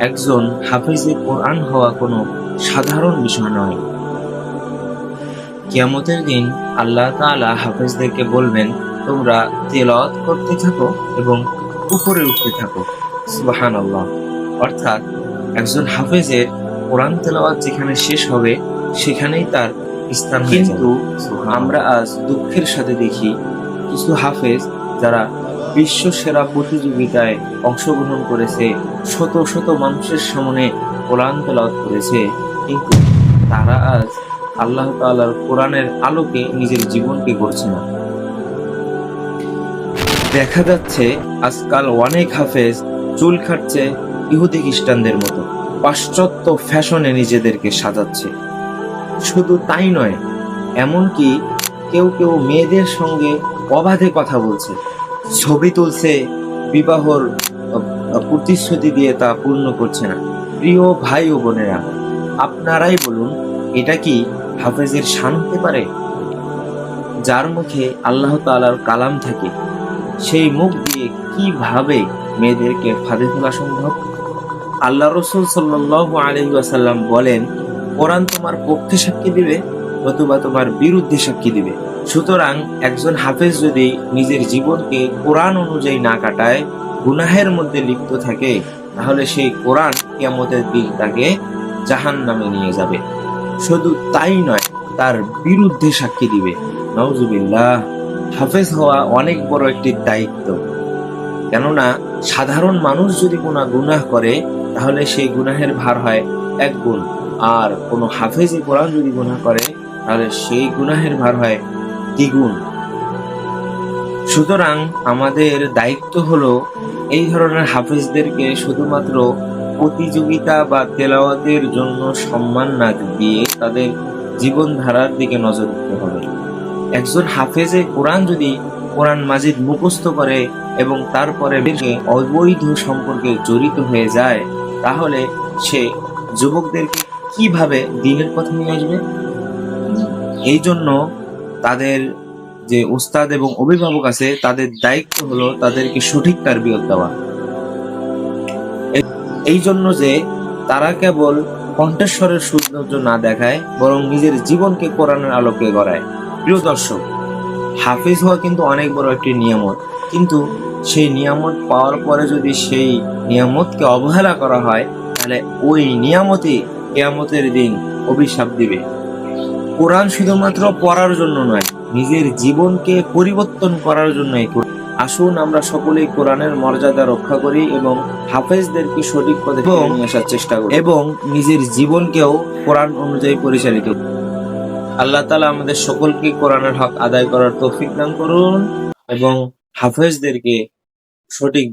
একজন হাফিজে কোরআন হওয়া কোনো সাধারণ বিষয় নয়। কিয়ামতের দিন আল্লাহ তাআলা হাফেজদেরকে বলবেন তোমরা তেলাওয়াত করতে থাকো এবং উপরে উঠতে থাকো। সুবাহান আল্লাহ অর্থাৎ একজন হাফেজের কোরআন তেলাওয়াত যেখানে শেষ হবে সেখানেই তার স্থান কিন্তু আমরা আজ দুঃখের সাথে দেখি কিছু হাফেজ যারা বিশ্ব সেরা প্রতিযোগিতায় অংশগ্রহণ করেছে, শত শত মানুষের সামনে কোরআন তেলাওয়াত করেছে। কিন্তু তারা আজ আল্লাহ তাআলার কোরআনের আলোকে নিজের জীবনকে গড়ছে না। দেখা যাচ্ছে, আজকাল অনেক হাফেজ চুল খাটছে ইহুদি খ্রিস্টানদের মতো। পাশ্চাত্য ফ্যাশনে নিজেদেরকে সাজাচ্ছে। শুধু তাই নয়, এমনকি কেউ কেউ মেয়েদের সঙ্গে অবাধে কথা বলছে। ছবি তুলছে বিবাহর প্রতিশ্রুতি দিয়ে তা পূর্ণ করছে না। প্রিয় ভাই ও বোনেরা, আপনারাই বলুন, এটা কি হাফেজের শান হতে পারে? যার মুখে আল্লাহ তাআলার কালাম থাকে, সেই মুখ দিয়ে কীভাবে মেয়েদেরকে ফাঁদে ফেলা সম্ভব? আল্লাহ রসুল সাল্লাহ আলহি আসাল্লাম বলেন, কোরআন তোমার পক্ষে সাক্ষী দিবে। নতুবা তোমার বিরুদ্ধে সাক্ষী দিবে। সুতরাং একজন হাফেজ যদি নিজের জীবনকে কোরআন অনুযায়ী না কাটায়, গুনাহের মধ্যে লিপ্ত থাকে, তাহলে সেই কোরআন কিয়ামতের দিন তাকে জাহান নামে নিয়ে যাবে। শুধু তাই নয়, তার বিরুদ্ধে সাক্ষী দিবে। নওজুবিল্লাহ হাফেজ হওয়া অনেক বড় একটি দায়িত্ব। কেননা, সাধারণ মানুষ যদি কোনো গুনাহ করে, তাহলে সেই গুনাহের ভার হয় এক গুণ। আর কোনো হাফেজি কোরআন যদি গুনাহ করে তাহলে সেই গুনাহের ভার হয় দ্বিগুণ। সুতরাং আমাদের দায়িত্ব হলো এই ধরনের হাফেজদেরকে শুধুমাত্র প্রতিযোগিতা বা তেলাওয়াতের জন্য সম্মান না দিয়ে তাদের জীবনধারার দিকে নজর দিতে হবে। একজন হাফেজে কোরআন যদি কোরআন মাজিদ মুখস্থ করে এবং তারপরে অবৈধ সম্পর্কে জড়িত হয়ে যায়, তাহলে সে যুবকদেরকে কীভাবে দিনের পথে নিয়ে আসবে? এই জন্য তাদের যে উস্তাদ এবং অভিভাবক আছে, তাদের দায়িত্ব হলো তাদেরকে সঠিক তারবিয়ত দেওয়া। এই জন্য যে তারা কেবল কণ্ঠস্বরের সৌন্দর্য না দেখায়, বরং নিজের জীবনকে কোরআনের আলোকে গড়ায়। প্রিয় দর্শক, হাফিজ হওয়া কিন্তু অনেক বড় একটি নিয়ামত। কিন্তু সেই নিয়ামত পাওয়ার পরে যদি সেই নিয়ামতকে অবহেলা করা হয়, তাহলে ওই নিয়ামতই কেয়ামতের দিন অভিশাপ দিবে। কোরআন শুধুমাত্র পড়ার জন্য নয় নিজের জীবনকে পরিবর্তন করার জন্যই কোরআন। আসুন আমরা সকলেই কোরআনের মর্যাদা রক্ষা করি এবং হাফেজদেরকে সঠিক পথে নিয়ে আসার চেষ্টা করি এবং নিজের জীবনকেও কোরআন অনুযায়ী পরিচালিত আল্লাহ তালা আমাদের সকলকে কোরআনের হক আদায় করার তৌফিক দান করুন এবং হাফেজদেরকে সঠিক